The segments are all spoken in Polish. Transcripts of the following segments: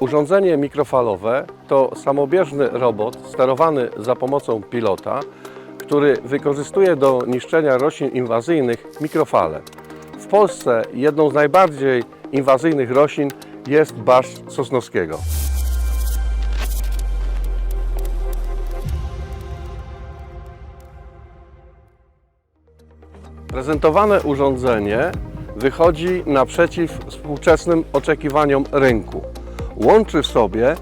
Urządzenie mikrofalowe to samobieżny robot sterowany za pomocą pilota, który wykorzystuje do niszczenia roślin inwazyjnych mikrofale. W Polsce jedną z najbardziej inwazyjnych roślin jest barszcz sosnowskiego. Prezentowane urządzenie wychodzi naprzeciw współczesnym oczekiwaniom rynku. Łączy w sobie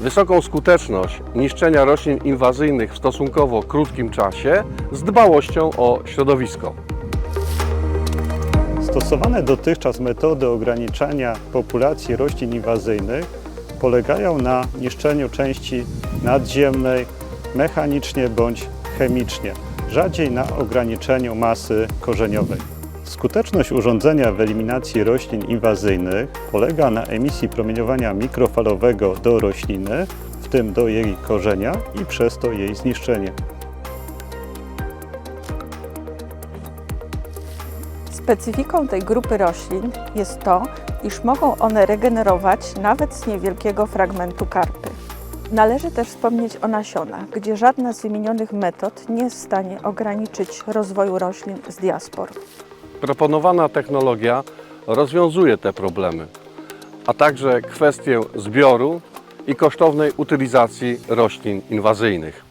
wysoką skuteczność niszczenia roślin inwazyjnych w stosunkowo krótkim czasie z dbałością o środowisko. Stosowane dotychczas metody ograniczania populacji roślin inwazyjnych polegają na niszczeniu części nadziemnej mechanicznie bądź chemicznie, rzadziej na ograniczeniu masy korzeniowej. Skuteczność urządzenia w eliminacji roślin inwazyjnych polega na emisji promieniowania mikrofalowego do rośliny, w tym do jej korzenia i przez to jej zniszczenie. Specyfiką tej grupy roślin jest to, iż mogą one regenerować nawet z niewielkiego fragmentu karpy. Należy też wspomnieć o nasionach, gdzie żadna z wymienionych metod nie jest w stanie ograniczyć rozwoju roślin z diaspor. Proponowana technologia rozwiązuje te problemy, a także kwestię zbioru i kosztownej utylizacji roślin inwazyjnych.